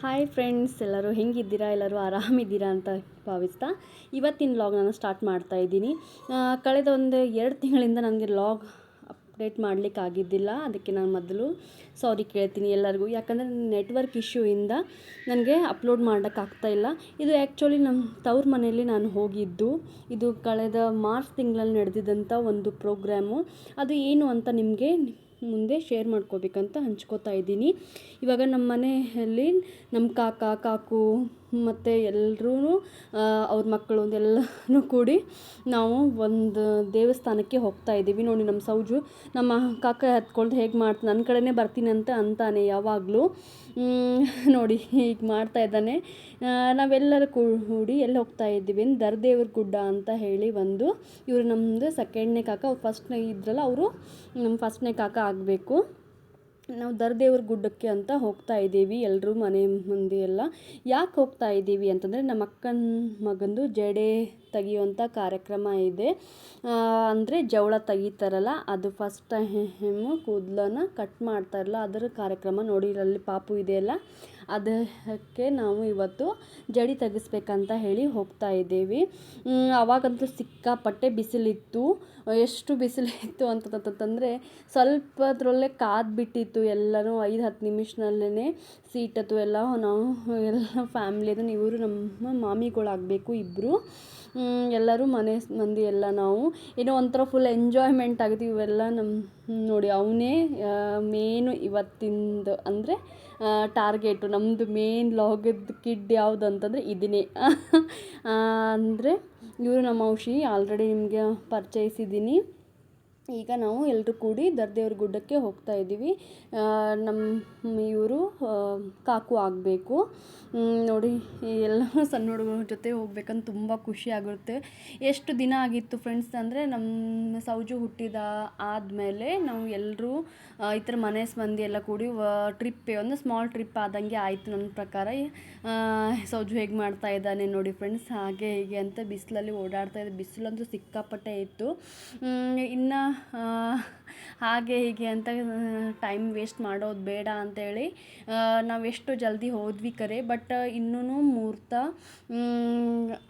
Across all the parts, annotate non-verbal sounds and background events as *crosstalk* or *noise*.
Hi friends ಎಲ್ಲರೂ ಹೆಂಗಿದ್ದೀರಾ? ಎಲ್ಲರೂ ಆರಾಮಿದ್ದೀರಾ ಅಂತ ಭಾವಿಸ್ತಾ ಇವತ್ತಿನ ಲಾಗ್ ನಾನು ಸ್ಟಾರ್ಟ್ ಮಾಡ್ತಾ ಇದ್ದೀನಿ. ಕಳೆದ ಒಂದು ಎರಡು ತಿಂಗಳಿಂದ ನನಗೆ ಲಾಗ್ ಅಪ್ಡೇಟ್ ಮಾಡಲಿಕ್ಕೆ ಆಗಿದ್ದಿಲ್ಲ. ಅದಕ್ಕೆ ನಾನು ಮೊದಲು ಸಾರಿ ಕೇಳ್ತೀನಿ ಎಲ್ಲರಿಗೂ. ಯಾಕಂದರೆ ನೆಟ್ವರ್ಕ್ ಇಶ್ಯೂಯಿಂದ ನನಗೆ ಅಪ್ಲೋಡ್ ಮಾಡೋಕ್ಕಾಗ್ತಾ ಇಲ್ಲ. ಇದು ಆ್ಯಕ್ಚುಲಿ ನಮ್ಮ ತವ್ರ ಮನೆಯಲ್ಲಿ ನಾನು ಹೋಗಿದ್ದು. ಇದು ಕಳೆದ ಮಾರ್ಚ್ ತಿಂಗಳಲ್ಲಿ ನಡೆದಿದ್ದಂಥ ಒಂದು ಪ್ರೋಗ್ರಾಮು ಅದು ಏನು ಅಂತ ನಿಮಗೆ ಮುಂದೆ ಶೇರ್ ಮಾಡ್ಕೋಬೇಕಂತ ಹಂಚ್ಕೋತಾ ಇದ್ದೀನಿ. ಇವಾಗ ನಮ್ಮ ಮನೆಯಲ್ಲಿ ನಮ್ಮ ಕಾಕ ಕಾಕು ಮತ್ತು ಎಲ್ಲರೂ ಅವ್ರ ಮಕ್ಕಳು ಎಲ್ಲರೂ ಕೂಡಿ ನಾವು ಒಂದು ದೇವಸ್ಥಾನಕ್ಕೆ ಹೋಗ್ತಾ ಇದ್ದೀವಿ. ನೋಡಿ ನಮ್ಮ ಸೌಜು, ನಮ್ಮ ಕಾಕ ಹತ್ಕೊಳ್ದು ಹೇಗೆ ಮಾಡ್ತ ನನ್ನ ಕಡೆನೇ ಬರ್ತೀನಿ ಅಂತ ಅಂತಾನೆ ಯಾವಾಗಲೂ. ನೋಡಿ ಈಗ ಮಾಡ್ತಾ ಇದ್ದಾನೆ. ನಾವೆಲ್ಲರೂ ಕೂಡಿ ಎಲ್ಲಿ ಹೋಗ್ತಾ ಇದ್ದೀವಿ ದರ್ದೇವ್ರ ಗುಡ್ಡ ಅಂತ ಹೇಳಿ ಒಂದು, ಇವರು ನಮ್ಮದು ಸೆಕೆಂಡ್ನೇ ಕಾಕ, ಅವ್ರು ಫಸ್ಟ್ನೇ ಇದ್ರಲ್ಲ, ಅವರು ನಮ್ಮ ಫಸ್ಟ್ನೇ ಕಾಕ ಆಗಬೇಕು. ನಾವು ದರ್ದೇವ್ರ ಗುಡ್ಡಕ್ಕೆ ಅಂತ ಹೋಗ್ತಾ ಇದ್ದೀವಿ ಎಲ್ಲರೂ ಮನೆ ಮಂದಿ ಎಲ್ಲ. ಯಾಕೆ ಹೋಗ್ತಾ ಇದ್ದೀವಿ ಅಂತಂದರೆ ನಮ್ಮ ಅಕ್ಕನ ಮಗಂದು ಜಡೆ ತೆಗಿಯುವಂಥ ಕಾರ್ಯಕ್ರಮ ಇದೆ. ಅಂದರೆ ಜವಳ ತೆಗಿತಾರಲ್ಲ, ಅದು ಫಸ್ಟ್ ಟೈಮು ಕೂದಲನ್ನು ಕಟ್ ಮಾಡ್ತಾರಲ್ಲ, ಅದರ ಕಾರ್ಯಕ್ರಮ ನೋಡಿ ಅಲ್ಲಿ ಪಾಪು ಇದೆಯಲ್ಲ, ಅದಕ್ಕೆ ನಾವು ಇವತ್ತು ಜಡಿ ತೆಗಿಸ್ಬೇಕಂತ ಹೇಳಿ ಹೋಗ್ತಾ ಇದ್ದೀವಿ. ಆವಾಗಂತೂ ಸಿಕ್ಕಾಪಟ್ಟೆ ಬಿಸಿಲಿತ್ತು. ಎಷ್ಟು ಬಿಸಿಲಿತ್ತು ಅಂತಂತಂದರೆ ಸ್ವಲ್ಪದ್ರಲ್ಲೇ ಕಾದ್ಬಿಟ್ಟಿತ್ತು ಎಲ್ಲನೂ. ಐದು, ಹತ್ತು ನಿಮಿಷನಲ್ಲೇ ಸೀಟತ್ತು ಎಲ್ಲ ನಾವು, ಎಲ್ಲ ಫ್ಯಾಮ್ಲಿ ಅದನ್ನು ಇವರು ನಮ್ಮ ಮಾಮಿಗಳಾಗಬೇಕು ಇಬ್ಬರು ಎಲ್ಲರೂ ಮನೆ ಮಂದಿ ಎಲ್ಲ ನಾವು. ಏನೋ ಒಂಥರ ಫುಲ್ ಎಂಜಾಯ್ಮೆಂಟ್ ಆಗುತ್ತೆ ಇವೆಲ್ಲ *laughs* ನಮ್ಮ ನೋಡಿ ಅವನೇ ಮೇನು ಇವತ್ತಿಂದು ಅಂದರೆ ಟಾರ್ಗೆಟು ನಮ್ಮದು ಮೇನ್ ಲಾಗದ ಕಿಡ್ ಯಾವುದು ಅಂತಂದರೆ ಇದನ್ನೇ ಅಂದರೆ ಇವರು ನಮ್ಮ ಔಷಧಿ ಆಲ್ರೆಡಿ ನಿಮಗೆ ಪರಿಚಯಿಸಿದ್ದೀನಿ. ಈಗ ನಾವು ಎಲ್ಲರೂ ಕೂಡಿ ದರ್ದೇವ್ರ ಗುಡ್ಡಕ್ಕೆ ಹೋಗ್ತಾ ಇದ್ದೀವಿ. ನಮ್ಮ ಇವರು ಕಾಕು ಆಗಬೇಕು. ನೋಡಿ ಎಲ್ಲ ಸಣ್ಣ ಹುಡುಗರ ಜೊತೆ ಹೋಗ್ಬೇಕಂತ ತುಂಬ ಖುಷಿ ಆಗುತ್ತೆ. ಎಷ್ಟು ದಿನ ಆಗಿತ್ತು ಫ್ರೆಂಡ್ಸ್ ಅಂದರೆ ನಮ್ಮ ಸೌಜು ಹುಟ್ಟಿದ ಆದಮೇಲೆ ನಾವು ಎಲ್ಲರೂ ಈ ಥರ ಮನೆ ಮಂದಿ ಎಲ್ಲ ಕೂಡಿ ಟ್ರಿಪ್ಪೇ ಒಂದು ಸ್ಮಾಲ್ ಟ್ರಿಪ್ ಆದಂಗೆ ಆಯಿತು ನನ್ನ ಪ್ರಕಾರ. ಸೌಜು ಹೇಗೆ ಮಾಡ್ತಾ ಇದ್ದಾನೆ ನೋಡಿ ಫ್ರೆಂಡ್ಸ್ ಹಾಗೆ ಹೀಗೆ ಅಂತ ಬಿಸಿಲಲ್ಲಿ ಓಡಾಡ್ತಾ ಇದ್ದೆ ಬಿಸಿಲಂತೂ ಸಿಕ್ಕಾಪಟ್ಟೆ ಇತ್ತು. ಇನ್ನು ಹಾಗೆ ಹೀಗೆ ಅಂತ ಟೈಮ್ ವೇಸ್ಟ್ ಮಾಡೋದು ಬೇಡ ಅಂತೇಳಿ ನಾವು ಎಷ್ಟು ಜಲ್ದಿ ಹೋದ್ವಿ ಕರೆ ಬಟ್ ಇನ್ನೂ ಮುಹೂರ್ತ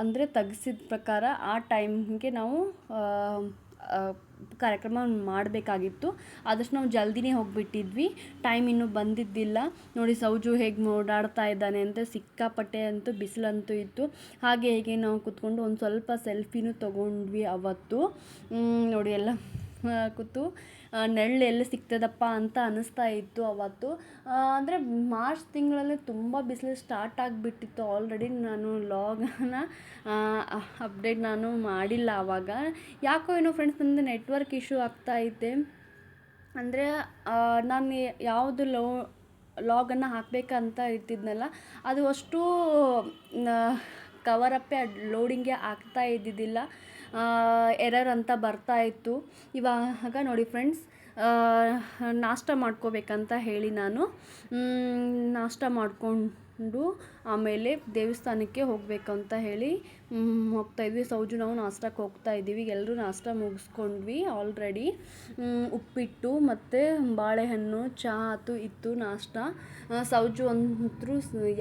ಅಂದರೆ ತೆಗ್ಸಿದ ಪ್ರಕಾರ ಆ ಟೈಮ್ಗೆ ನಾವು ಕಾರ್ಯಕ್ರಮ ಮಾಡಬೇಕಾಗಿತ್ತು. ಆದಷ್ಟು ನಾವು ಜಲ್ದಿನೇ ಹೋಗಿಬಿಟ್ಟಿದ್ವಿ. ಟೈಮ್ ಇನ್ನೂ ಬಂದಿದ್ದಿಲ್ಲ. ನೋಡಿ ಸೌಜು ಹೇಗೆ ಓಡಾಡ್ತಾ ಇದ್ದಾನೆ ಅಂತ ಸಿಕ್ಕಾಪಟ್ಟೆ ಅಂತೂ ಬಿಸಿಲಂತೂ ಇತ್ತು. ಹಾಗೆ ಹೇಗೆ ನಾವು ಕೂತ್ಕೊಂಡು ಒಂದು ಸ್ವಲ್ಪ ಸೆಲ್ಫಿನೂ ತೊಗೊಂಡ್ವಿ ಅವತ್ತು. ನೋಡಿ ಎಲ್ಲ. ಕೂತು ನೆರಳು ಎಲ್ಲಿ ಸಿಗ್ತದಪ್ಪ ಅಂತ ಅನ್ನಿಸ್ತಾ ಇತ್ತು ಅವತ್ತು. ಅಂದರೆ ಮಾರ್ಚ್ ತಿಂಗಳಲ್ಲಿ ತುಂಬ ಬಿಸಿಲು ಸ್ಟಾರ್ಟ್ ಆಗಿಬಿಟ್ಟಿತ್ತು ಆಲ್ರೆಡಿ ನಾನು ಲಾಗನ್ನ ಅಪ್ಡೇಟ್ ನಾನು ಮಾಡಿಲ್ಲ ಆವಾಗ ಯಾಕೋ ಏನೋ ಫ್ರೆಂಡ್ಸ್ ನಂದು ನೆಟ್ವರ್ಕ್ ಇಶ್ಯೂ ಆಗ್ತಾ ಐತೆ. ಅಂದರೆ ನಾನು ಯಾವುದು ಲೋ ಲಾಗನ್ನು ಹಾಕಬೇಕಂತ ಇರ್ತಿದ್ನಲ್ಲ ಅದು ಅಷ್ಟು ಕವರಪ್ಪೇ ಲೋಡಿಂಗೇ ಆಗ್ತಾ ಇದ್ದಿದ್ದಿಲ್ಲ. ಎರರ್ ಅಂತ ಬರ್ತಾ ಇತ್ತು. ಇವಾಗ ನೋಡಿ ಫ್ರೆಂಡ್ಸ್ ನಾಷ್ಟ ಮಾಡ್ಕೋಬೇಕಂತ ಹೇಳಿ ನಾನು. ನಾಷ್ಟ ಮಾಡಿಕೊಂಡು ಆಮೇಲೆ ದೇವಸ್ಥಾನಕ್ಕೆ ಹೋಗಬೇಕಂತ ಹೇಳಿ ಹೋಗ್ತಾ ಇದ್ವಿ. ಸೌಜು, ನಾವು ನಾಷ್ಟಕ್ಕೆ ಹೋಗ್ತಾ ಇದ್ದೀವಿ. ಎಲ್ಲರೂ ನಾಷ್ಟ ಮುಗಿಸ್ಕೊಂಡ್ವಿ ಆಲ್ರೆಡಿ ಉಪ್ಪಿಟ್ಟು ಮತ್ತು ಬಾಳೆಹಣ್ಣು ಚಹಾ ಆತು, ಇತ್ತು, ನಾಷ್ಟ. ಸೌಜು ಅಂತೂ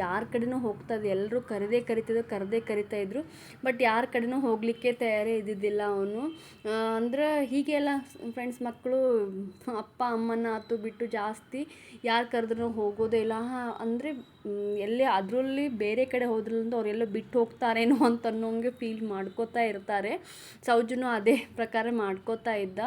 ಯಾರ ಕಡೆನೂ ಹೋಗ್ತಾ ಇದೆ ಎಲ್ಲರೂ ಕರೆದೇ ಕರಿತಿದ್ರು, ಕರೆದೇ ಕರಿತಾ ಇದ್ರು. ಬಟ್ ಯಾರ ಕಡೆನೂ ಹೋಗಲಿಕ್ಕೆ ತಯಾರಿ ಇದ್ದಿದ್ದಿಲ್ಲ ಅವನು. ಅಂದ್ರೆ ಹೀಗೆಲ್ಲ ಫ್ರೆಂಡ್ಸ್ ಮಕ್ಕಳು, ಅಪ್ಪ, ಅಮ್ಮನ ಆತು ಬಿಟ್ಟು ಜಾಸ್ತಿ ಯಾರು ಕರೆದ್ರೂ ಹೋಗೋದೇ ಇಲ್ಲ. ಅಂದರೆ ಎಲ್ಲೇ ಅದರಲ್ಲಿ ಬೇರೆ ಕಡೆ ಹೋದ್ರಿಂದ ಅವರೆಲ್ಲೋ ಬಿಟ್ಟು ಹೋಗ್ತಾರೇನೋ ಅಂತ ಅನ್ನೋಂಗೆ ಫೀಲ್ ಮಾಡ್ಕೋತಾ ಇರ್ತಾರೆ. ಸೌಜನು ಅದೇ ಪ್ರಕಾರ ಮಾಡ್ಕೋತಾ ಇದ್ದ.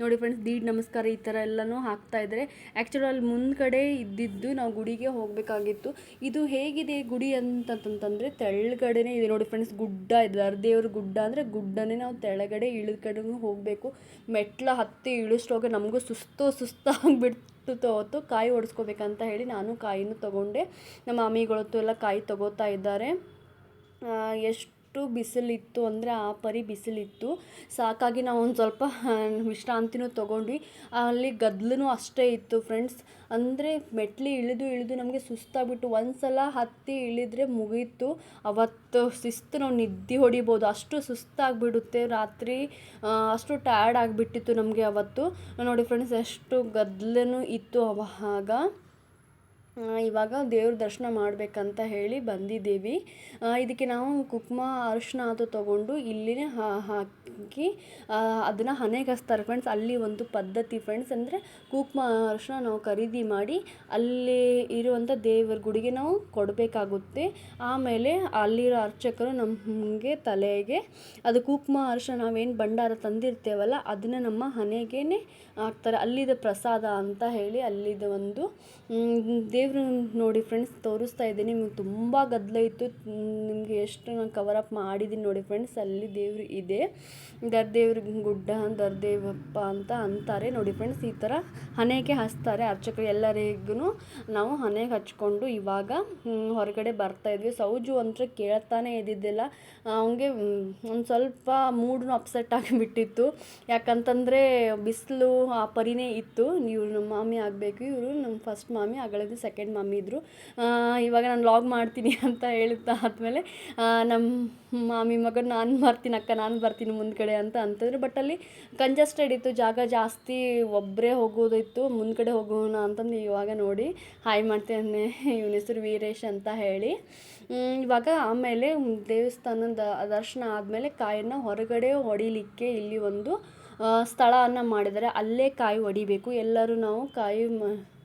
ನೋಡಿ ಫ್ರೆಂಡ್ಸ್ ದೀಡ್ ನಮಸ್ಕಾರ ಈ ಥರ ಎಲ್ಲನೂ ಹಾಕ್ತಾ ಇದ್ದಾರೆ ಆ್ಯಕ್ಚುಲಿ ಅಲ್ಲಿ ಮುಂದ್ಗಡೆ ಇದ್ದಿದ್ದು ನಾವು ಗುಡಿಗೆ ಹೋಗಬೇಕಾಗಿತ್ತು. ಇದು ಹೇಗಿದೆ ಗುಡಿ ಅಂತಂತಂದರೆ ತೆಳಗಡೆನೇ ಇದೆ. ನೋಡಿ ಫ್ರೆಂಡ್ಸ್ ಗುಡ್ಡ ಇದೆ. ದೇವ್ರ ಗುಡ್ಡ ಅಂದರೆ ಗುಡ್ಡನೇ ನಾವು ತೆಳಗಡೆ ಇಳಿದ ಕಡೆಗೂ ಹೋಗಬೇಕು. ಮೆಟ್ಲ ಹತ್ತಿ ಇಳಿಸ್ಟೋಗೆ ನಮಗೂ ಸುಸ್ತು ಸುಸ್ತಾಗಿಬಿಡ್ತು. ಅವತ್ತು ಕಾಯಿ ಒಡಿಸ್ಕೋಬೇಕಂತ ಹೇಳಿ ನಾನು ಕಾಯಿನೂ ತೊಗೊಂಡೆ. ನಮ್ಮ ಮಾಮಿಗಳತ್ತು ಎಲ್ಲ ಕಾಯಿ ತಗೋತಾ ಇದ್ದಾರೆ. ಆ, ಎಷ್ಟು ಬಿಸಿಲಿತ್ತು ಅಂದರೆ ಆ ಪರಿ ಬಿಸಿಲಿತ್ತು. ಸಾಕಾಗಿ ನಾವು ಒಂದು ಸ್ವಲ್ಪ ವಿಶ್ರಾಂತಿನೂ ತೊಗೊಂಡ್ವಿ. ಅಲ್ಲಿ ಗದ್ಲೂ ಅಷ್ಟೇ ಇತ್ತು ಫ್ರೆಂಡ್ಸ್ ಅಂದರೆ ಮೆಟ್ಲಿ ಇಳಿದು ಇಳಿದು ನಮಗೆ ಸುಸ್ತಾಗ್ಬಿಟ್ಟು ಒಂದು ಸಲ ಹತ್ತಿ ಇಳಿದ್ರೆ ಮುಗೀತು. ಅವತ್ತು ಶಿಸ್ತು ನಾವು ನಿದ್ದೆ ಹೊಡಿಬೋದು. ಅಷ್ಟು ಸುಸ್ತಾಗಿಬಿಡುತ್ತೆ ರಾತ್ರಿ. ಅಷ್ಟು ಟಯರ್ಡ್ ಆಗಿಬಿಟ್ಟಿತ್ತು ನಮಗೆ ಅವತ್ತು. ನೋಡಿ ಫ್ರೆಂಡ್ಸ್ ಎಷ್ಟು ಗದ್ಲೂ ಇತ್ತು ಅವಾಗ. ಇವಾಗ ದೇವ್ರ ದರ್ಶನ ಮಾಡಬೇಕಂತ ಹೇಳಿ ಬಂದಿದ್ದೀವಿ. ಇದಕ್ಕೆ ನಾವು ಕುಕ್ಮ ಅರಿಶಿನ ಅದು ತೊಗೊಂಡು ಇಲ್ಲಿನೇ ಹಾ- ಹಾಕಿ ಅದನ್ನು ಹಣೆಗೆ ಫ್ರೆಂಡ್ಸ್ ಅಲ್ಲಿ ಒಂದು ಪದ್ಧತಿ ಫ್ರೆಂಡ್ಸ್ ಅಂದರೆ ಕುಕ್ಮ ಅರಿಶಿನ ನಾವು ಖರೀದಿ ಮಾಡಿ ಅಲ್ಲಿ ಇರುವಂಥ ದೇವರ ಗುಡಿಗೆ ನಾವು ಕೊಡಬೇಕಾಗುತ್ತೆ. ಆಮೇಲೆ ಅಲ್ಲಿರೋ ಅರ್ಚಕರು ನಮಗೆ ತಲೆಗೆ, ಅದು ಕುಕ್ಮ ಅರಿಶಿನ ನಾವೇನು ಭಂಡಾರ ತಂದಿರ್ತೇವಲ್ಲ, ಅದನ್ನು ನಮ್ಮ ಹಣೆಗೇ ಹಾಕ್ತಾರೆ. ಅಲ್ಲಿದ ಪ್ರಸಾದ ಅಂತ ಹೇಳಿ ಅಲ್ಲಿದ ಒಂದು ನೋಡಿ ಫ್ರೆಂಡ್ಸ್ ತೋರಿಸ್ತಾ ಇದ್ದೀನಿ. ನಿಮ್ಗೆ ತುಂಬ ಗದ್ದಲ ಇತ್ತು. ನಿಮಗೆ ಎಷ್ಟು ನಾನು ಕವರ್ ಅಪ್ ಮಾಡಿದ್ದೀನಿ ನೋಡಿ ಫ್ರೆಂಡ್ಸ್ ಅಲ್ಲಿ ದೇವರು ಇದೆ. ದರ್ದೇವ್ರ ಗುಡ್ಡ ದರ್ದೇವಪ್ಪ ಅಂತ ಅಂತಾರೆ ನೋಡಿ ಫ್ರೆಂಡ್ಸ್ ಈ ಥರ ಹಣೆಗೆ ಹಚ್ತಾರೆ ಅರ್ಚಕರು ಎಲ್ಲರಿಗೂ ನಾವು ಹಣೆಗೆ ಹಚ್ಕೊಂಡು ಇವಾಗ ಹೊರಗಡೆ ಬರ್ತಾ ಇದ್ವಿ. ಸೌಜು ಅಂತ ಕೇಳ್ತಾನೆ ಇದ್ದಿದ್ದಿಲ್ಲ. ಅವನಿಗೆ ಒಂದು ಸ್ವಲ್ಪ ಮೂಡ್ನು ಅಪ್ಸೆಟ್ ಆಗಿಬಿಟ್ಟಿತ್ತು. ಯಾಕಂತಂದರೆ ಬಿಸಿಲು, ಆ ಪರಿನೇ ಇತ್ತು. ಇವ್ರು ನಮ್ಮ ಮಾಮಿ ಆಗಬೇಕು. ಇವರು ನಮ್ಮ ಫಸ್ಟ್ ಮಾಮಿ ಆಗಳಿದ್ದು ಸೆಕೆಂಡ್ ಮಾಮಿ ಇದ್ದರು ಇವಾಗ ನಾನು ಲಾಗ್ ಮಾಡ್ತೀನಿ ಅಂತ ಹೇಳ್ತಾ ಆದಮೇಲೆ ನಮ್ಮ ಮಾಮಿ ಮಗ ನಾನು ಬರ್ತೀನಿ ಅಕ್ಕ, ನಾನು ಬರ್ತೀನಿ ಮುಂದ್ಗಡೆ ಅಂತ ಅಂತಂದ್ರು. ಬಟ್ ಅಲ್ಲಿ ಕಂಜಸ್ಟೆಡ್ ಇತ್ತು, ಜಾಗ ಜಾಸ್ತಿ ಒಬ್ಬರೇ ಹೋಗೋದಿತ್ತು ಮುಂದ್ಗಡೆ ಹೋಗೋಣ ಅಂತಂದು ಇವಾಗ ನೋಡಿ. ಹಾಯ್ ಮಾಡ್ತೇನೆ ಇವನ ಹೆಸರು ವೀರೇಶ್ ಅಂತ ಹೇಳಿ. ಇವಾಗ ಆಮೇಲೆ ದೇವಸ್ಥಾನದ ದರ್ಶನ ಆದಮೇಲೆ ಕಾಯನ್ನು ಹೊರಗಡೆ ಹೊಡಿಲಿಕ್ಕೆ ಇಲ್ಲಿ ಒಂದು ಸ್ಥಳವನ್ನು ಮಾಡಿದರೆ ಅಲ್ಲೇ ಕಾಯಿ ಒಡಿಬೇಕು. ಎಲ್ಲರೂ ನಾವು ಕಾಯಿ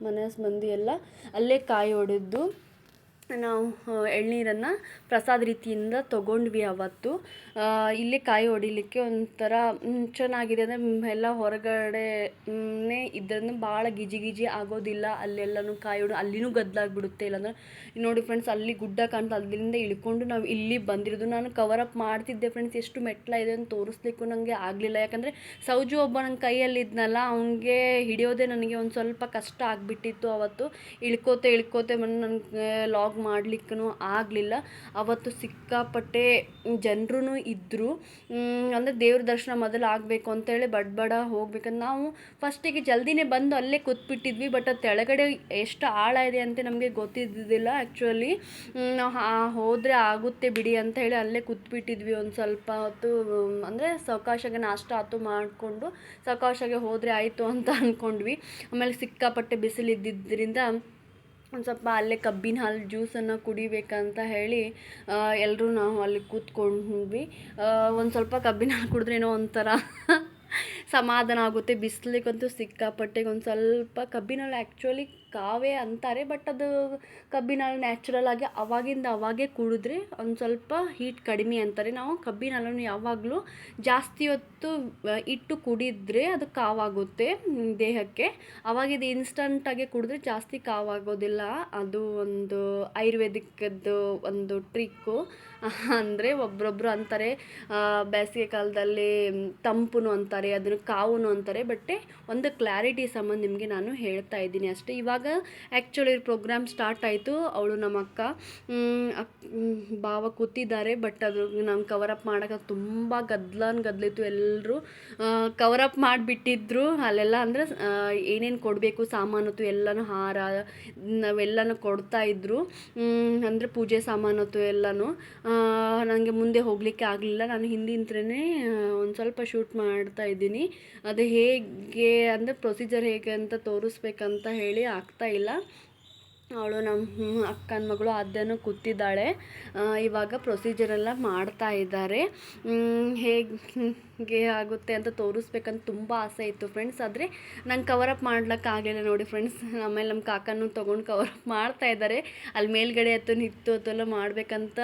ಮನೆ ಮಂದಿ ಎಲ್ಲ ಅಲ್ಲೇ ಕಾಯಿ ಹೊಡೆದು ನಾವು ಎಳ್ನೀರನ್ನು ಪ್ರಸಾದ ರೀತಿಯಿಂದ ತೊಗೊಂಡ್ವಿ ಅವತ್ತು. ಇಲ್ಲಿ ಕಾಯಿ ಹೊಡಿಲಿಕ್ಕೆ ಒಂಥರ ಚೆನ್ನಾಗಿದೆ. ಅಂದರೆ ಎಲ್ಲ ಹೊರಗಡೆ ಇದನ್ನು ಭಾಳ ಗಿಜಿ ಗಿಜಿ ಆಗೋದಿಲ್ಲ. ಅಲ್ಲೆಲ್ಲನೂ ಕಾಯಿ ಹೊಡೆ, ಅಲ್ಲಿನೂ ಗದ್ದಲಾಗ್ಬಿಡುತ್ತೆ. ಇಲ್ಲಾಂದ್ರೆ ನೋಡಿ ಫ್ರೆಂಡ್ಸ್ ಅಲ್ಲಿ ಗುಡ್ಡ ಕಾಣ್ತಾ ಅಲ್ಲಿಂದ ಇಳ್ಕೊಂಡು ನಾವು ಇಲ್ಲಿ ಬಂದಿರೋದು. ನಾನು ಕವರ್ ಅಪ್ ಮಾಡ್ತಿದ್ದೆ ಫ್ರೆಂಡ್ಸ್ ಎಷ್ಟು ಮೆಟ್ಲ ಇದೆ ಅಂತ ತೋರಿಸ್ಲಿಕ್ಕೂ ನನಗೆ ಆಗಲಿಲ್ಲ. ಯಾಕಂದರೆ, ಸೌಜು ಒಬ್ಬ ನನ್ನ ಕೈಯಲ್ಲಿದ್ದನಲ್ಲ ಅವನಿಗೆ ಹಿಡಿಯೋದೇ ನನಗೆ ಒಂದು ಸ್ವಲ್ಪ ಕಷ್ಟ ಆಗಿಬಿಟ್ಟಿತ್ತು ಅವತ್ತು. ಇಳ್ಕೋತೆ ಇಳ್ಕೋತೆ ಬಂದು ನನಗೆ ಲಾಗ್ ಮಾಡ್ಲಿಕ್ಕೂ ಆಗಲಿಲ್ಲ. ಅವತ್ತು ಸಿಕ್ಕಾಪಟ್ಟೆ ಜನರೂ ಇದ್ದರು ಅಂದರೆ ದೇವ್ರ ದರ್ಶನ ಮೊದಲು ಆಗಬೇಕು ಅಂತೇಳಿ ಬಡ ಬಡ ಹೋಗ್ಬೇಕಂತ ನಾವು ಫಸ್ಟಿಗೆ ಜಲ್ದಿನೇ ಬಂದು ಅಲ್ಲೇ ಕೂತ್ಬಿಟ್ಟಿದ್ವಿ. ಬಟ್ ಅದು ಎಷ್ಟು ಆಳ ಇದೆ ಅಂತ ನಮಗೆ ಗೊತ್ತಿದ್ದಿದ್ದಿಲ್ಲ ಆ್ಯಕ್ಚುಲಿ ನಾವು ಹೋದರೆ ಆಗುತ್ತೆ ಬಿಡಿ ಅಂತ ಹೇಳಿ ಅಲ್ಲೇ ಕೂತ್ಬಿಟ್ಟಿದ್ವಿ ಒಂದು ಸ್ವಲ್ಪ ಹೊತ್ತು. ಅಂದರೆ ಸಾವಕಾಶಾಗೆ ನಾಷ್ಟ ಆತು ಮಾಡಿಕೊಂಡು ಸಾವಕಾಶಾಗೆ ಹೋದರೆ ಆಯಿತು ಅಂತ ಅಂದ್ಕೊಂಡ್ವಿ ಆಮೇಲೆ ಸಿಕ್ಕಾಪಟ್ಟೆ ಬಿಸಿಲು ಇದ್ದಿದ್ದರಿಂದ ಒಂದು ಸ್ವಲ್ಪ ಅಲ್ಲೇ ಕಬ್ಬಿನ ಹಾಲು ಜ್ಯೂಸನ್ನು ಕುಡಿಬೇಕಂತ ಹೇಳಿ ಎಲ್ಲರೂ ನಾವು ಅಲ್ಲಿ ಕೂತ್ಕೊಂಡ್ವಿ. ಒಂದು ಸ್ವಲ್ಪ ಕಬ್ಬಿನ ಹಾಲು ಕುಡಿದ್ರೇನೋ ಒಂಥರ ಸಮಾಧಾನ ಆಗುತ್ತೆ, ಬಿಸಿಲಿಗಂತೂ ಸಿಕ್ಕಾಪಟ್ಟೆ ಒಂದು ಸ್ವಲ್ಪ ಕಬ್ಬಿನ ಹಾಲು ಆ್ಯಕ್ಚುಲಿ ಕಾವೇ ಅಂತಾರೆ ಬಟ್ ಅದು ಕಬ್ಬಿನ ನ್ಯಾಚುರಲ್ ಆಗಿ ಅವಾಗಿಂದ ಅವಾಗೇ ಕುಡಿದ್ರೆ ಒಂದು ಸ್ವಲ್ಪ ಹೀಟ್ ಕಡಿಮೆ ಅಂತಾರೆ. ನಾವು ಕಬ್ಬಿನ ಯಾವಾಗಲೂ ಜಾಸ್ತಿ ಹೊತ್ತು ಇಟ್ಟು ಕುಡಿದ್ರೆ ಅದು ಕಾವಾಗುತ್ತೆ ದೇಹಕ್ಕೆ. ಅವಾಗಿದ್ದು ಇನ್ಸ್ಟಂಟಾಗಿ ಕುಡಿದ್ರೆ ಜಾಸ್ತಿ ಕಾವಾಗೋದಿಲ್ಲ. ಅದು ಒಂದು ಆಯುರ್ವೇದಿಕದ್ದು ಒಂದು ಟ್ರಿಕ್ಕು *laughs* ಅಂದರೆ ಒಬ್ಬರೊಬ್ಬರು ಅಂತಾರೆ ಬೇಸಿಗೆ ಕಾಲದಲ್ಲಿ ತಂಪುನು ಅಂತಾರೆ ಅದನ್ನು ಕಾವುನು ಅಂತಾರೆ ಬಟ್ ಒಂದು ಕ್ಲಾರಿಟಿ ಸಂಬಂಧ ನಿಮಗೆ ನಾನು ಹೇಳ್ತಾ ಇದ್ದೀನಿ ಅಷ್ಟೇ. ಇವಾಗ ಆ್ಯಕ್ಚುಲಿ ಪ್ರೋಗ್ರಾಮ್ ಸ್ಟಾರ್ಟ್ ಆಯಿತು, ಅವಳು ನಮ್ಮ ಅಕ್ಕ ಭಾವ ಕೂತಿದ್ದಾರೆ ಬಟ್ ಅದು ನಾನು ಕವರ್ ಅಪ್ ಮಾಡೋಕೆ ತುಂಬ ಗದ್ಲನ್ ಗದ್ಲಿತ್ತು ಎಲ್ಲರೂ ಕವರ್ ಅಪ್ ಮಾಡಿಬಿಟ್ಟಿದ್ರು, ಅಲ್ಲೆಲ್ಲ ಅಂದರೆ ಏನೇನು ಕೊಡಬೇಕು ಸಾಮಾನತ್ತು ಎಲ್ಲನೂ ಹಾರ, ನಾವೆಲ್ಲನೂ ಕೊಡ್ತಾ ಇದ್ರು. ಅಂದರೆ ಪೂಜೆ ಸಾಮಾನತ್ತು ಎಲ್ಲನೂ. ನನಗೆ ಮುಂದೆ ಹೋಗಲಿಕ್ಕೆ ಆಗಲಿಲ್ಲ. ನಾನು ಹಿಂದಿಂತ್ರೇ ಒಂದು ಸ್ವಲ್ಪ ಶೂಟ್ ಮಾಡ್ತಾ ಇದ್ದೀನಿ. ಅದು ಹೇಗೆ ಅಂದರೆ ಪ್ರೊಸೀಜರ್ ಹೇಗೆ ಅಂತ ತೋರಿಸ್ಬೇಕಂತ ಹೇಳಿ ಆಗ್ತಾ ಇಲ್ಲ. ಅವಳು ನಮ್ಮ ಅಕ್ಕನ ಮಗಳು ಅದನ್ನು ಕೂತಿದ್ದಾಳೆ. ಇವಾಗ ಪ್ರೊಸೀಜರೆಲ್ಲ ಮಾಡ್ತಾ ಇದ್ದಾರೆ. ಮ್, ಹೇಗೆ ಆಗುತ್ತೆ ಅಂತ ತೋರಿಸ್ಬೇಕಂತ ತುಂಬ ಆಸೆ ಇತ್ತು ಫ್ರೆಂಡ್ಸ್ ಆದರೆ ನಂಗೆ ಕವರ್ ಅಪ್ ಮಾಡ್ಲಿಕ್ಕೆ ಆಗಲಿಲ್ಲ ನೋಡಿ ಫ್ರೆಂಡ್ಸ್ ಆಮೇಲೆ ನಮ್ಮ ಕಾಕನೂ ತೊಗೊಂಡು ಕವರ್ ಅಪ್ ಮಾಡ್ತಾ ಇದ್ದಾರೆ ಅಲ್ಲಿ ಮೇಲ್ಗಡೆ ಹತ್ತು ನಿತ್ತು ಅದೆಲ್ಲ ಮಾಡಬೇಕಂತ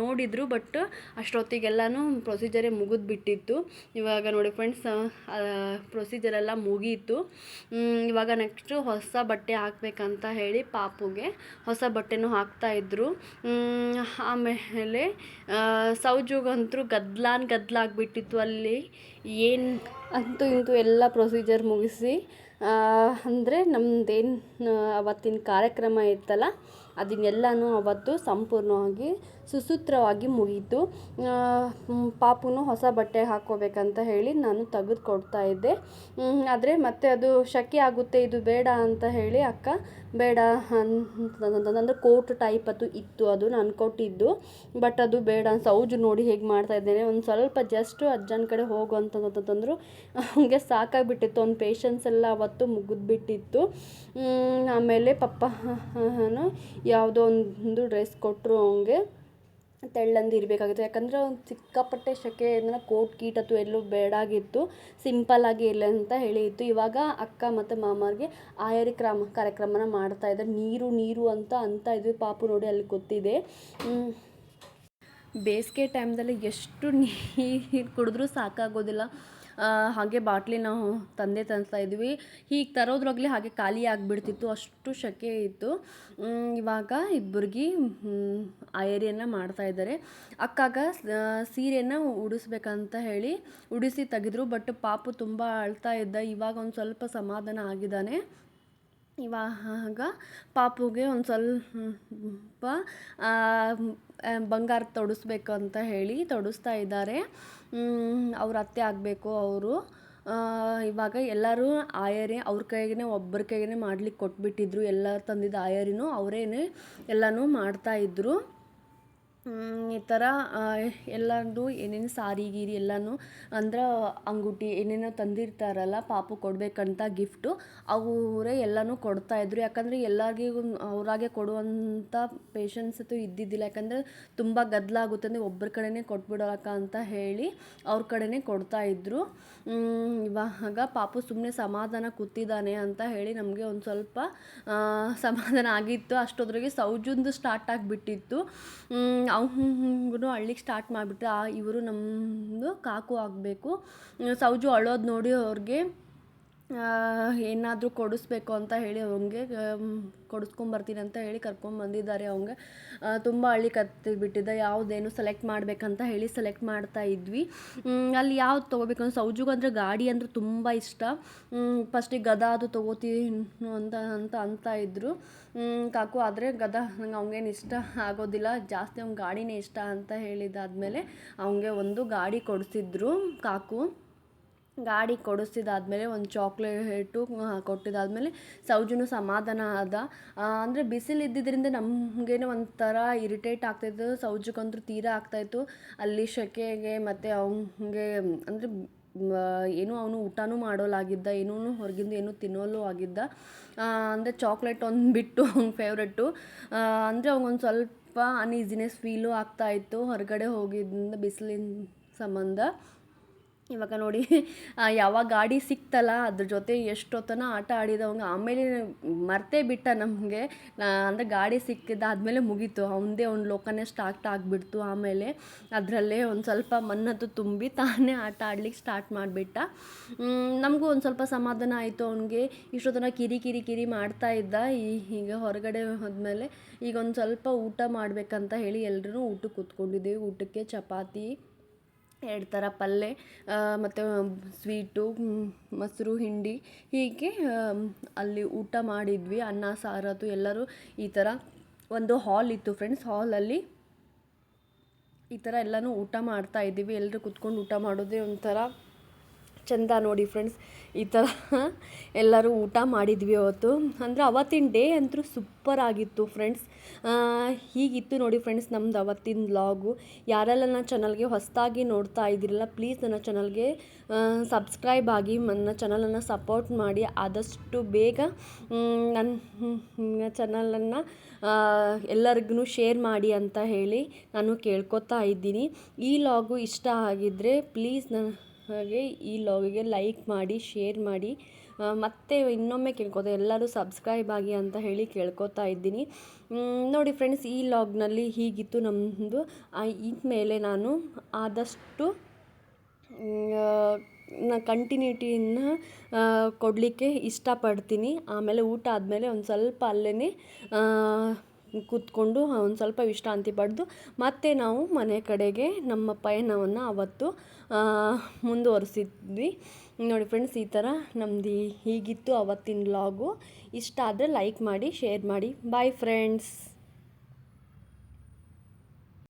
ನೋಡಿದರು ಬಟ್ ಅಷ್ಟೊತ್ತಿಗೆಲ್ಲನೂ ಪ್ರೊಸೀಜರೇ ಮುಗಿದು ಬಿಟ್ಟಿತ್ತು. ಇವಾಗ ನೋಡಿ ಫ್ರೆಂಡ್ಸ್ ಪ್ರೊಸೀಜರ್ ಎಲ್ಲ ಮುಗೀತು. ಇವಾಗ ನೆಕ್ಸ್ಟು ಹೊಸ ಬಟ್ಟೆ ಹಾಕ್ಬೇಕಂತ ಹೇಳಿ ಪಾಪುಗೆ ಹೊಸ ಬಟ್ಟೆನೂ ಹಾಕ್ತಾ ಇದ್ರು. ಮ್, ಆಮೇಲೆ ಸೌಜುಗಂತೂ ಗದ್ಲಾನ್ ಗದ್ಲಾಗ್ಬಿಟ್ಟಿತ್ತು. ಅಲ್ಲಿ ಏನು ಅಂತೂ ಇಂತೂ ಎಲ್ಲ ಪ್ರೊಸೀಜರ್ ಮುಗಿಸಿ ಅಂದರೆ ನಮ್ಮದೇನು ಅವತ್ತಿನ ಕಾರ್ಯಕ್ರಮ ಇತ್ತಲ್ಲ ಅದನ್ನೆಲ್ಲನೂ ಅವತ್ತು ಸಂಪೂರ್ಣವಾಗಿ ಸುಸೂತ್ರವಾಗಿ ಮುಗೀತು ಪಾಪುನು ಹೊಸ ಬಟ್ಟೆ ಹಾಕ್ಕೋಬೇಕಂತ ಹೇಳಿ ನಾನು ತೆಗೆದು ಕೊಡ್ತಾ ಇದ್ದೆ ಆದರೆ ಮತ್ತೆ ಅದು ಶಕೆ ಆಗುತ್ತೆ ಇದು ಬೇಡ ಅಂತ ಹೇಳಿ ಅಕ್ಕ ಬೇಡ ಅಂತಂದ್ರೆ ಕೋಟ್ ಟೈಪ್ ಅದು ಇತ್ತು ಅದು ನಾನು ಕೊಟ್ಟಿದ್ದು ಬಟ್ ಅದು ಬೇಡ ಸೌಜು ನೋಡಿ ಹೇಗೆ ಮಾಡ್ತಾ ಇದ್ದೇನೆ ಒಂದು ಸ್ವಲ್ಪ ಜಸ್ಟ್ ಅಜ್ಜನ ಕಡೆ ಹೋಗು ಅಂತಂತಂದ್ರು ಹಂಗೆ ಸಾಕಾಗಿಬಿಟ್ಟಿತ್ತು ಅವ್ನ ಪೇಷನ್ಸ್ ಎಲ್ಲ ಅವತ್ತು ಮುಗಿದ್ಬಿಟ್ಟಿತ್ತು ಆಮೇಲೆ ಪಪ್ಪ ಯಾವುದೋ ಒಂದು ಡ್ರೆಸ್ ಕೊಟ್ಟರು ಅವನಿಗೆ ತೆಳ್ಳಂದು ಇರಬೇಕಾಗಿತ್ತು. ಯಾಕಂದರೆ ಒಂದು ಸಿಕ್ಕಾಪಟ್ಟೆ ಸೆಕೆ ಅಂದರೆ ಕೋಟ್ ಕೀಟ್ ಅಥವಾ ಎಲ್ಲೂ ಬೇಡಾಗಿತ್ತು. ಸಿಂಪಲ್ಲಾಗಿ ಇರಲಿ ಅಂತ ಹೇಳಿ ಇತ್ತು ಇವಾಗ ಅಕ್ಕ ಮತ್ತು ಮಾಮಾರಿಗೆ ಆಯರಿ ಕ್ರಮ ಕಾರ್ಯಕ್ರಮನ ಮಾಡ್ತಾ ಇದ್ದಾರೆ. ನೀರು ನೀರು ಅಂತ ಅಂತ ಇದ್ವಿ ಪಾಪು ನೋಡಿ ಅಲ್ಲಿ ಗೊತ್ತಿದೆ. ಬೇಸಿಗೆ ಟೈಮ್ದಲ್ಲಿ ಎಷ್ಟು ನೀರು ಕುಡಿದ್ರೂ ಸಾಕಾಗೋದಿಲ್ಲ. ಹಾಗೆ ಬಾಟ್ಲಿ ನಾವು ತಂದೆ ತರಿಸ್ತಾ ಇದ್ವಿ. ಹೀಗೆ ತರೋದ್ರಾಗಲೇ ಹಾಗೆ ಖಾಲಿ ಆಗಿಬಿಡ್ತಿತ್ತು, ಅಷ್ಟು ಸೆಕೆ ಇತ್ತು. ಇವಾಗ ಇಬ್ಬರಿಗೆ ಐರಿಯನ್ನು ಮಾಡ್ತಾ ಇದ್ದಾರೆ. ಅಕ್ಕಾಗ ಸೀರೆಯನ್ನು ಉಡಿಸ್ಬೇಕಂತ ಹೇಳಿ ಉಡಿಸಿ ತೆಗೆದ್ರು, ಬಟ್ ಪಾಪು ತುಂಬ ಅಳ್ತಾ ಇದ್ದ. ಇವಾಗ ಒಂದು ಸ್ವಲ್ಪ ಸಮಾಧಾನ ಆಗಿದ್ದಾನೆ. ಇವಾಗ ಪಾಪುಗೆ ಒಂದು ಸ್ವಲ್ಪ ಬಂಗಾರ ತೊಡಿಸ್ಬೇಕು ಅಂತ ಹೇಳಿ ತೊಡಸ್ತಾ ಇದ್ದಾರೆ. ಅವ್ರ ಅತ್ತೆ ಆಗಬೇಕು ಅವರು. ಇವಾಗ ಎಲ್ಲರೂ ಆಯರೇ, ಅವ್ರ ಕೈಗೇ ಒಬ್ಬರ ಕೈಗೇ ಮಾಡ್ಲಿಕ್ಕೆ ಕೊಟ್ಬಿಟ್ಟಿದ್ರು. ಎಲ್ಲ ತಂದಿದ್ದ ಆಯರಿನೂ ಅವರೇನೆ ಎಲ್ಲನೂ ಮಾಡ್ತಾಯಿದ್ರು ಈ ಥರ ಎಲ್ಲರದು ಏನೇನು ಸಾರಿ ಗೀರಿ ಎಲ್ಲನೂ ಅಂದ್ರೆ ಅಂಗೂಟಿ ಏನೇನೋ ತಂದಿರ್ತಾರಲ್ಲ, ಪಾಪು ಕೊಡಬೇಕಂತ ಗಿಫ್ಟು ಅವರೇ ಎಲ್ಲನೂ ಕೊಡ್ತಾಯಿದ್ರು ಯಾಕಂದರೆ ಎಲ್ಲರಿಗೂ ಅವರಾಗೆ ಕೊಡುವಂಥ ಪೇಷನ್ಸ್ ಅಂತೂ ಇದ್ದಿದ್ದಿಲ್ಲ. ಯಾಕಂದರೆ ತುಂಬ ಗದ್ದಲ ಆಗುತ್ತೆ ಅಂದರೆ ಒಬ್ಬರ ಕಡೆನೇ ಕೊಟ್ಬಿಡೋಕ ಅಂತ ಹೇಳಿ ಅವ್ರ ಕಡೆನೇ ಕೊಡ್ತಾಯಿದ್ರು ಇವಾಗ ಪಾಪು ಸುಮ್ಮನೆ ಸಮಾಧಾನ ಕೂತಿದ್ದಾನೆ ಅಂತ ಹೇಳಿ ನಮಗೆ ಒಂದು ಸ್ವಲ್ಪ ಸಮಾಧಾನ ಆಗಿತ್ತು. ಅಷ್ಟೊದ್ರಿಗೆ ಸೌಜುಂದು ಸ್ಟಾರ್ಟ್ ಆಗಿಬಿಟ್ಟಿತ್ತು. ಅವನಿಗೂ ಅಳ್ಳಿಕ್ಕೆ ಸ್ಟಾರ್ಟ್ ಮಾಡಿಬಿಟ್ರೆ ಆ ಇವರು ನಮ್ಮದು ಕಾಕು ಆಗಬೇಕು. ಸೌಜು ಅಳೋದು ನೋಡಿ ಅವ್ರಿಗೆ ಏನಾದರೂ ಕೊಡಿಸ್ಬೇಕು ಅಂತ ಹೇಳಿ ಅವನಿಗೆ ಕೊಡಿಸ್ಕೊಂಬರ್ತೀನಿ ಅಂತ ಹೇಳಿ ಕರ್ಕೊಂಬಂದಿದ್ದಾರೆ ಅವಂಗೆ ತುಂಬ ಹಳ್ಳಿ ಬಿಟ್ಟಿದ್ದ ಯಾವುದೇನು ಸೆಲೆಕ್ಟ್ ಮಾಡಬೇಕಂತ ಹೇಳಿ ಸೆಲೆಕ್ಟ್ ಮಾಡ್ತಾ ಇದ್ವಿ. ಅಲ್ಲಿ ಯಾವ್ದು ತೊಗೋಬೇಕು ಸೌಜುಗ ಅಂದರೆ ಗಾಡಿ ಅಂದರೆ ತುಂಬ ಇಷ್ಟ. ಫಸ್ಟಿಗೆ ಗದ ಅದು ತೊಗೋತೀನಿ ಅಂತ ಅಂತ ಅಂತ ಇದ್ದರು ಕಾಕು ಆದರೆ ಗದ ನಂಗೆ ಅವನಿಗೇನು ಇಷ್ಟ ಆಗೋದಿಲ್ಲ. ಜಾಸ್ತಿ ಅವ್ನ ಗಾಡಿನೇ ಇಷ್ಟ ಅಂತ ಹೇಳಿದಾದ್ಮೇಲೆ ಅವನಿಗೆ ಒಂದು ಗಾಡಿ ಕೊಡಿಸಿದ್ರು ಕಾಕು. ಗಾಡಿ ಕೊಡಿಸಿದಾದ್ಮೇಲೆ ಒಂದು ಚಾಕ್ಲೇಟು ಕೊಟ್ಟಿದ್ದಾದಮೇಲೆ ಸೌಜುನು ಸಮಾಧಾನ ಆದ. ಅಂದರೆ ಬಿಸಿಲು ಇದ್ದಿದ್ದರಿಂದ ನಮಗೇನೋ ಒಂಥರ ಇರಿಟೇಟ್ ಆಗ್ತಾಯಿತ್ತು ಸೌಜಕ್ಕಂತೂ ತೀರಾ ಆಗ್ತಾಯಿತ್ತು. ಅಲ್ಲಿ ಸೆಕೆಗೆ ಮತ್ತು ಅವನಿಗೆ, ಅಂದರೆ ಏನೂ ಅವನು ಊಟನೂ ಮಾಡೋಲಾಗಿದ್ದ, ಏನೂ ಹೊರಗಿಂದ ಏನೂ ತಿನ್ನೋಲು ಆಗಿದ್ದ. ಅಂದರೆ ಚಾಕ್ಲೇಟ್ ಒಂದು ಬಿಟ್ಟು ಅವ್ನ ಫೇವ್ರೆಟ್ಟು ಅಂದರೆ ಅವಂಗೊಂದು ಸ್ವಲ್ಪ ಅನ್ಈಸಿನೆಸ್ ಫೀಲು ಆಗ್ತಾಯಿತ್ತು. ಹೊರಗಡೆ ಹೋಗಿದ್ದ ಬಿಸಿಲಿನ ಸಂಬಂಧ. ಇವಾಗ ನೋಡಿ ಯಾವಾಗ ಗಾಡಿ ಸಿಕ್ತಲ್ಲ, ಅದ್ರ ಜೊತೆ ಎಷ್ಟೊತ್ತನ ಆಟ ಆಡಿದವಂಗೆ ಆಮೇಲೆ ಮರ್ತೇ ಬಿಟ್ಟ ನಮಗೆ ಅಂದರೆ ಗಾಡಿ ಸಿಕ್ಕಿದ್ದಾದಮೇಲೆ ಮುಗೀತು. ಅವನದೇ ಒಂದು ಲೋಕನೇ ಸ್ಟಾರ್ಟ್ ಆಗಿಬಿಡ್ತು ಆಮೇಲೆ. ಅದರಲ್ಲೇ ಒಂದು ಸ್ವಲ್ಪ ಮನ್ನತ್ತು ತುಂಬಿ ತಾನೇ ಆಟ ಆಡ್ಲಿಕ್ಕೆ ಸ್ಟಾರ್ಟ್ ಮಾಡಿಬಿಟ್ಟ. ನಮಗೂ ಒಂದು ಸ್ವಲ್ಪ ಸಮಾಧಾನ ಆಯಿತು ಅವನಿಗೆ. ಇಷ್ಟೊತ್ತನ ಕಿರಿ ಕಿರಿ ಕಿರಿ ಮಾಡ್ತಾ ಇದ್ದ. ಈ, ಈಗ ಹೊರಗಡೆ ಹೋದ್ಮೇಲೆ ಈಗ ಒಂದು ಸ್ವಲ್ಪ ಊಟ ಮಾಡಬೇಕಂತ ಹೇಳಿ ಎಲ್ಲರೂ ಊಟಕ್ಕೆ ಕೂತ್ಕೊಂಡಿದ್ದೀವಿ. ಊಟಕ್ಕೆ ಚಪಾತಿ ಎರಡು ಥರ ಪಲ್ಯ ಮತ್ತು ಸ್ವೀಟು ಮೊಸರು, ಹಿಂಡಿ, ಹೀಗೆ ಅಲ್ಲಿ ಊಟ ಮಾಡಿದ್ವಿ, ಅನ್ನ, ಸಾರು ಎಲ್ಲರೂ ಈ ಥರ. ಒಂದು ಹಾಲ್ ಇತ್ತು ಫ್ರೆಂಡ್ಸ್, ಹಾಲಲ್ಲಿ ಈ ಥರ ಎಲ್ಲನೂ ಊಟ ಮಾಡ್ತಾ ಇದ್ದೀವಿ. ಎಲ್ಲರೂ ಕುತ್ಕೊಂಡು ಊಟ ಮಾಡೋದೇ ಒಂಥರ ಚಂದ ನೋಡಿ ಫ್ರೆಂಡ್ಸ್ ಈ ಥರ ಎಲ್ಲರೂ ಊಟ ಮಾಡಿದ್ವಿ ಅವತ್ತು. ಅಂದರೆ ಅವತ್ತಿನ ಡೇ ಅಂತೂ ಸೂಪರ್ ಆಗಿತ್ತು ಫ್ರೆಂಡ್ಸ್ ಹೀಗಿತ್ತು ನೋಡಿ ಫ್ರೆಂಡ್ಸ್ ನಮ್ದು ಅವತ್ತಿನ ವ್ಲಾಗು ಯಾರೆಲ್ಲ ನನ್ನ ಚಾನಲ್ಗೆ ಹೊಸದಾಗಿ ನೋಡ್ತಾ ಇದ್ದಿರಲ್ಲ ಪ್ಲೀಸ್ ನನ್ನ ಚಾನಲ್ಗೆ ಸಬ್ಸ್ಕ್ರೈಬ್ ಆಗಿ ನನ್ನ ಚಾನಲನ್ನು ಸಪೋರ್ಟ್ ಮಾಡಿ. ಆದಷ್ಟು ಬೇಗ ನನ್ನ ಚಾನಲನ್ನು ಎಲ್ಲರಿಗೂ ಶೇರ್ ಮಾಡಿ ಅಂತ ಹೇಳಿ ನಾನು ಕೇಳ್ಕೊತಾ ಇದ್ದೀನಿ. ಈ ಲಾಗು ಇಷ್ಟ ಆಗಿದ್ದರೆ ಪ್ಲೀಸ್ ನನ್ನ ಹಾಗೆ ಈ ಲಾಗಿಗೆ ಲೈಕ್ ಮಾಡಿ ಶೇರ್ ಮಾಡಿ ಮತ್ತೆ ಇನ್ನೊಮ್ಮೆ ಕೇಳ್ಕೋತ, ಎಲ್ಲರೂ ಸಬ್ಸ್ಕ್ರೈಬ್ ಆಗಿ ಅಂತ ಹೇಳಿ ಕೇಳ್ಕೊತಾ ಇದ್ದೀನಿ. ನೋಡಿ ಫ್ರೆಂಡ್ಸ್ ಈ ಲಾಗ್ನಲ್ಲಿ ಹೀಗಿತ್ತು ನಮ್ಮದು ಮೇಲೆ ನಾನು ಆದಷ್ಟು ನಾ ಕಂಟಿನ್ಯೂಟಿಯನ್ನು ಕೊಡಲಿಕ್ಕೆ ಇಷ್ಟಪಡ್ತೀನಿ. ಆಮೇಲೆ ಊಟ ಆದಮೇಲೆ ಒಂದು ಸ್ವಲ್ಪ ಅಲ್ಲೇ ಕೂತ್ಕೊಂಡು ಒಂದು ಸ್ವಲ್ಪ ವಿಶ್ರಾಂತಿ ಪಡೆದು ಮತ್ತೆ ನಾವು ಮನೆ ಕಡೆಗೆ ನಮ್ಮ ಪಯಣವನ್ನು ಅವತ್ತು ಮುಂದುವರಿಸಿದ್ವಿ. ನೋಡಿ ಫ್ರೆಂಡ್ಸ್ ಈ ಥರ ನಮ್ದು ಹೀಗಿತ್ತು ಅವತ್ತಿನ ಲಾಗು ಇಷ್ಟ ಆದರೆ ಲೈಕ್ ಮಾಡಿ ಶೇರ್ ಮಾಡಿ. Bye friends